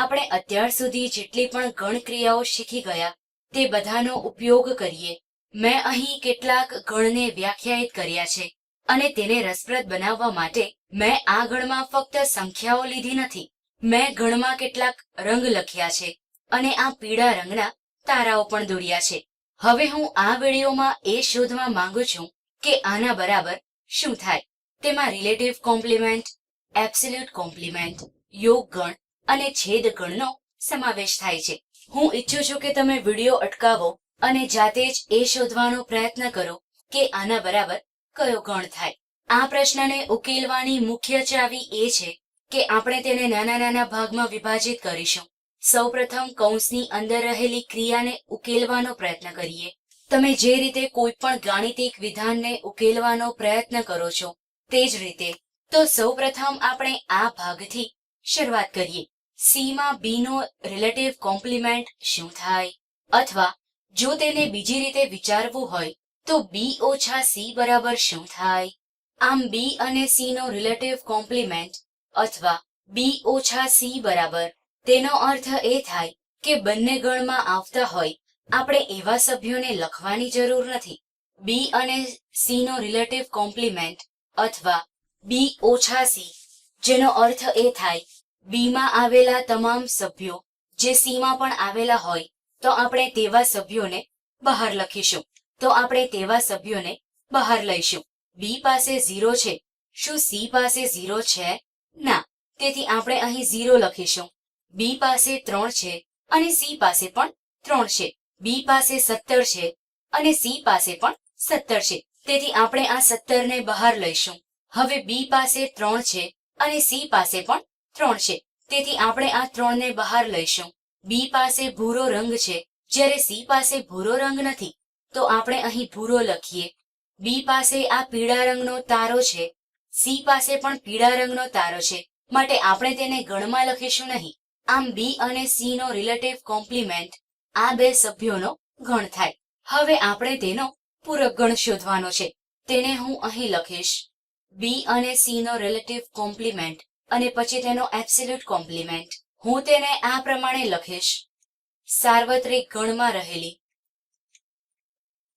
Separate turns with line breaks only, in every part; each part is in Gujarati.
આપણે અત્યાર સુધી જેટલી પણ ગણક્રિયાઓ શીખી ગયા, તે બધાનો ઉપયોગ કરીએ. મેં અહીં કેટલાક ગણને વ્યાખ્યાયિત કર્યા છે અને તેને રસપ્રદ બનાવવા માટે મેં આ ગણમાં ફક્ત સંખ્યાઓ લીધી નથી. મેં ગણમાં કેટલાક રંગ લખ્યા છે અને આ પીળા રંગના તારાઓ પણ દોર્યા છે. હવે હું આ વિડીયોમાં એ શોધવા માંગુ છું કે આના બરાબર શું થાય. તેમાં રિલેટિવ કોમ્પ્લિમેન્ટ એબ્સોલ્યુટ કોમ્પ્લિમેન્ટ યોગ ગણ અને છેદ ગણનો સમાવેશ થાય છે. હું ઈચ્છું છું કે તમે વીડિયો અટકાવો અને જાતે જ એ શોધવાનો પ્રયત્ન કરો કે આના બરાબર કયો ગણ થાય. આ પ્રશ્નને ઉકેલવાની મુખ્ય ચાવી એ છે કે આપણે તેને નાના નાના ભાગમાં વિભાજિત કરીશું. સૌપ્રથમ કૌંસની અંદર રહેલી ક્રિયાને ઉકેલવાનો પ્રયત્ન કરીએ. તમે જે રીતે કોઈ પણ ગાણિતિક વિધાનને ઉકેલવાનો પ્રયત્ન કરો છો, તે જ રીતે. તો સૌપ્રથમ આપણે આ ભાગથી શરૂઆત કરીએ. સીમાં બીનો રિલેટિવ કોમ્પ્લિમેન્ટ શું થાય? અથવા જો તેને બીજી રીતે વિચારવું હોય, તો બી ઓછા સી બરાબર શું થાય? આમ બી અને સી નો રિલેટિવ કોમ્પ્લિમેન્ટ અથવા બી ઓછા સી બરાબર, તેનો અર્થ એ થાય કે બંને ગણમાં આવતા હોય, આપણે એવા સભ્યોને લખવાની જરૂર નથી. બી અને સી નો રિલેટિવ કોમ્પ્લિમેન્ટ અથવા બી ઓછા સી જેનો અર્થ એ થાય, બીમાં આવેલા તમામ સભ્યો જે સી માં પણ આવેલા હોય, તો આપણે તેવા સભ્યોને બહાર લખીશું. તો આપણે તેવા સભ્યોને બહાર લઈશું. બી પાસે ઝીરો છે, શું સી પાસે ઝીરો છે? ના, તેથી આપણે અહીં ઝીરો લખીશું. બી પાસે ત્રણ છે અને સી પાસે પણ ત્રણ છે. બી પાસે સત્તર છે અને સી પાસે પણ સત્તર છે. તેથી આપણે આ સત્તરને બહાર લઈશું. હવે બી પાસે ત્રણ છે અને સી પાસે પણ ત્રણ છે. તેથી આપણે આ ત્રણને બહાર લઈશું. બી પાસે ભૂરો રંગ છે. જ્યારે સી પાસે ભૂરો રંગ નથી, તો આપણે અહીં ભૂરો લખીએ. બી પાસે આ પીળા રંગનો તારો છે. સી પાસે પણ પીળા રંગનો તારો છે. માટે આપણે તેને ગણમાં લખીશું નહીં. આમ બી અને સી નો રિલેટિવ કોમ્પ્લિમેન્ટ આ બે સભ્યોનો ગણ થાય. હવે આપણે તેનો પૂરક ગણ શોધવાનો છે. તેને હું અહીં લખીશ. બી અને સી નો રિલેટિવ કોમ્પ્લિમેન્ટ અને પછી તેનો એબ્સોલ્યુટ કોમ્પ્લિમેન્ટ હું તેને આ પ્રમાણે લખીશ. સાર્વત્રિક ગણમાં રહેલી.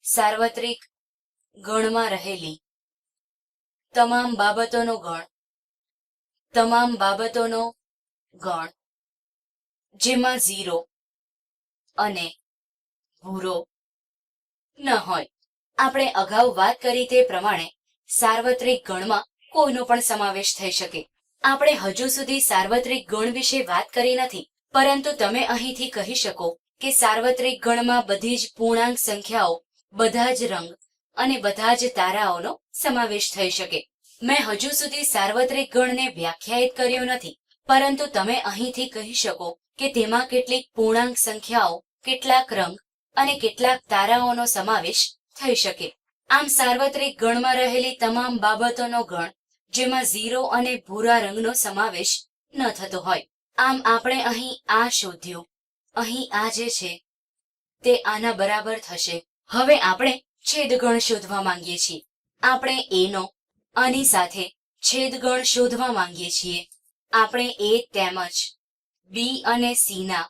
સાર્વત્રિક ગણમાં રહેલી. તમામ બાબતોનો ગણ. તમામ બાબતોનો ગણ. જેમાં ઝીરો અને ભૂરો ન હોય. આપણે અગાઉ વાત કરી તે પ્રમાણે સાર્વત્રિક ગણમાં કોઈનો પણ સમાવેશ થઈ શકે. આપણે હજુ સુધી સાર્વત્રિક ગણ વિશે વાત કરી નથી, પરંતુ તમે અહીંથી કહી શકો કે સાર્વત્રિક ગણમાં બધી જ પૂર્ણાંક સંખ્યાઓ, બધા જ રંગ અને બધા જ તારાઓનો સમાવેશ થઈ શકે. મેં હજુ સુધી સાર્વત્રિક ગણને વ્યાખ્યાયિત કર્યો નથી, પરંતુ તમે અહીંથી કહી શકો કે તેમાં કેટલીક પૂર્ણાંક સંખ્યાઓ, કેટલાક રંગ અને કેટલાક તારાઓનો સમાવેશ થઈ શકે. આમ સાર્વત્રિક ગણમાં રહેલી તમામ બાબતોનો ગણ, જેમાં ઝીરો અને ભૂરા રંગનો સમાવેશ ન થતો હોય. આમ આપણે અહીં આ શોધ્યું. અહીં આ જે છે, તે આના બરાબર થશે. હવે આપણે છેદગણ શોધવા માંગીએ છીએ. આપણે એનો આની સાથે છેદગણ શોધવા માંગીએ છીએ. આપણે એ તેમજ બી અને સી ના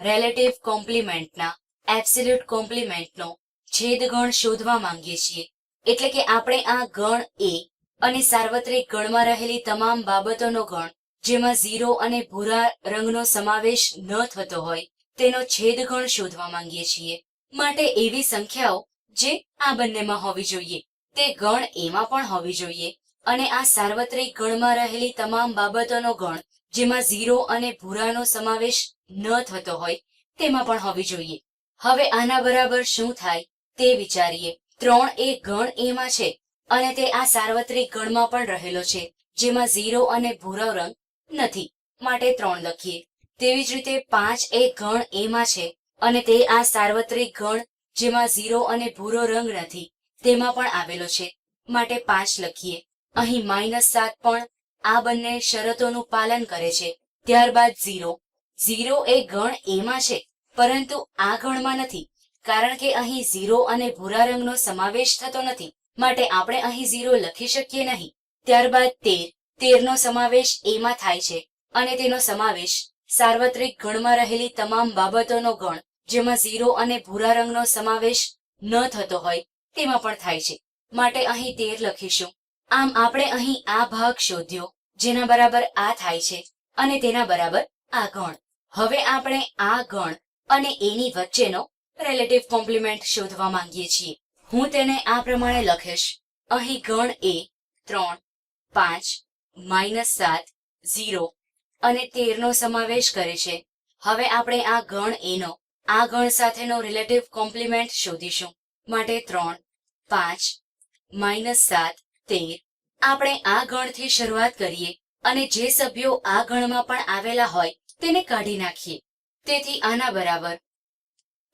રિલેટિવ કોમ્પ્લિમેન્ટના એબ્સોલ્યુટ કોમ્પ્લિમેન્ટનો છેદગણ શોધવા માંગીએ છીએ. એટલે કે આપણે આ ગણ એ અને સાર્વત્રિક ગણમાં રહેલી તમામ બાબતોનો ગણ, જેમાં ઝીરો અને ભૂરા રંગનો સમાવેશ ન થતો હોય, તેનો છેદ ગણ શોધવા માંગીએ છીએ. માટે એવી સંખ્યાઓ જે આ બંનેમાં હોવી જોઈએ. તે ગણ એમાં પણ હોવી જોઈએ. અને આ સાર્વત્રિક ગણમાં રહેલી તમામ બાબતોનો ગણ, જેમાં ઝીરો અને ભૂરાનો સમાવેશ ન થતો હોય, તેમાં પણ હોવી જોઈએ. હવે આના બરાબર શું થાય? તે વિચારીએ, ત્રણ એ ગણ એમાં છે અને તે આ સાર્વત્રિક ગણમાં પણ રહેલો છે, જેમાં ઝીરો અને ભૂરો રંગ નથી. માટે ત્રણ લખીએ. તેવી જ રીતે પાંચ એ ગણ એમાં છે અને તે આ સાર્વત્રિક ગણ, જેમાં ઝીરો અને ભૂરો રંગ નથી, તેમાં પણ આવેલો છે. માટે પાંચ લખીએ. અહીં માઇનસ સાત પણ આ બંને શરતોનું પાલન કરે છે. ત્યારબાદ ઝીરો. ઝીરો એ ગણ એમાં છે, પરંતુ આ ગણમાં નથી. કારણ કે અહીં ઝીરો અને ભૂરા રંગનો સમાવેશ થતો નથી. માટે આપણે અહીં ઝીરો લખી શકીએ નહીં. ત્યારબાદ તેર. તેરનો સમાવેશ એમાં થાય છે. અને તેનો સમાવેશ સાર્વત્રિક ગણમાં રહેલી તમામ બાબતોનો ગણ, જેમાં ઝીરો અને ભૂરા રંગનો સમાવેશ ન થતો હોય, તેમાં પણ થાય છે. માટે અહીં તેર લખીશું. આમ આપણે અહીં આ ભાગ શોધ્યો, જેના બરાબર આ થાય છે, અને તેના બરાબર આ ગણ. હવે આપણે આ ગણ અને એની વચ્ચેનો રિલેટિવ કોમ્પ્લિમેન્ટ શોધવા માંગીએ છીએ. હું તેને આ પ્રમાણે લખીશ. અહીં ગણ એ, ત્રણ, પાંચ માઇનસ સાત, ઝીરો અને તેરનો સમાવેશ કરે છે. હવે આપણે આ ગણ એનો, આ ગણ સાથેનો રિલેટિવ કોમ્પ્લિમેન્ટ શોધીશું. માટે ત્રણ, પાંચ માઇનસ સાત, તેર. આપણે આ ગણથી શરૂઆત કરીએ અને જે સભ્યો આ ગણમાં પણ આવેલા હોય તેને કાઢી નાખીએ. તેથી આના બરાબર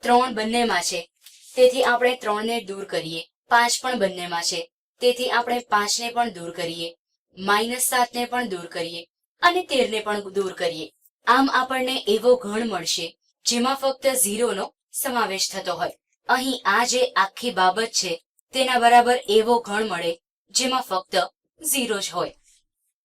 ત્રણ બંનેમાં છે. તેથી આપણે ત્રણને દૂર કરીએ. પાંચ પણ બંનેમાં છે. તેથી આપણે પાંચને પણ દૂર કરીએ. માઇનસ સાતને પણ દૂર કરીએ. અને તેરને પણ દૂર કરીએ. આમ આપણને એવો ગણ મળશે, જેમાં ફક્ત ઝીરોનો સમાવેશ થતો હોય. અહીં આ જે આખી બાબત છે, તેના બરાબર એવો ગણ મળે, જેમાં ફક્ત ઝીરો જ હોય.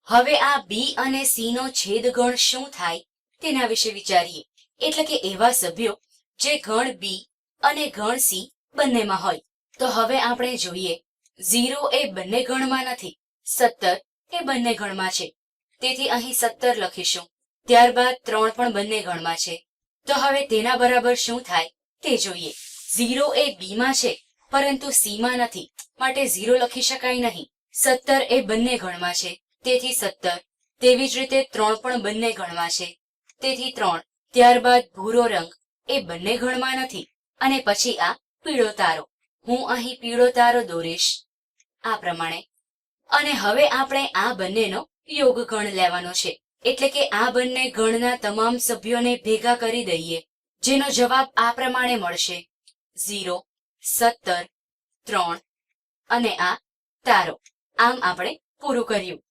હવે આ બી અને સી નો છેદ ગણ શું થાય, તેના વિશે વિચારીએ. એટલે કે એવા સભ્યો જે ગણ બી અને ગણ સી બંનેમાં હોય. તો હવે આપણે જોઈએ. ઝીરો એ બંને ગણમાં નથી. સત્તર એ બંને ગણમાં છે. તેથી અહીં સત્તર લખીશું. ત્યારબાદ ત્રણ પણ બંને ગણમાં છે. તો હવે તેના બરાબર શું થાય તે જોઈએ. ઝીરો એ બી માં છે, પરંતુ સીમાં નથી. માટે ઝીરો લખી શકાય નહીં. સત્તર એ બંને ગણમાં છે. તેથી સત્તર. તેવી જ રીતે ત્રણ પણ બંને ગણમાં છે. તેથી ત્રણ. ત્યારબાદ ભૂરો રંગ. એ બંને ગણમાં નથી. અને પછી આ પીળો તારો. હું અહીં પીળો તારો દોરીશ. આ પ્રમાણે. અને હવે આપણે આ બંનેનો યોગ ગણ લેવાનો છે. એટલે કે આ બંને ગણના તમામ સભ્યોને ભેગા કરી દઈએ. જેનો જવાબ આ પ્રમાણે મળશે. ઝીરો, સત્તર, ત્રણ અને આ તારો. આમ આપણે પૂરું કર્યું.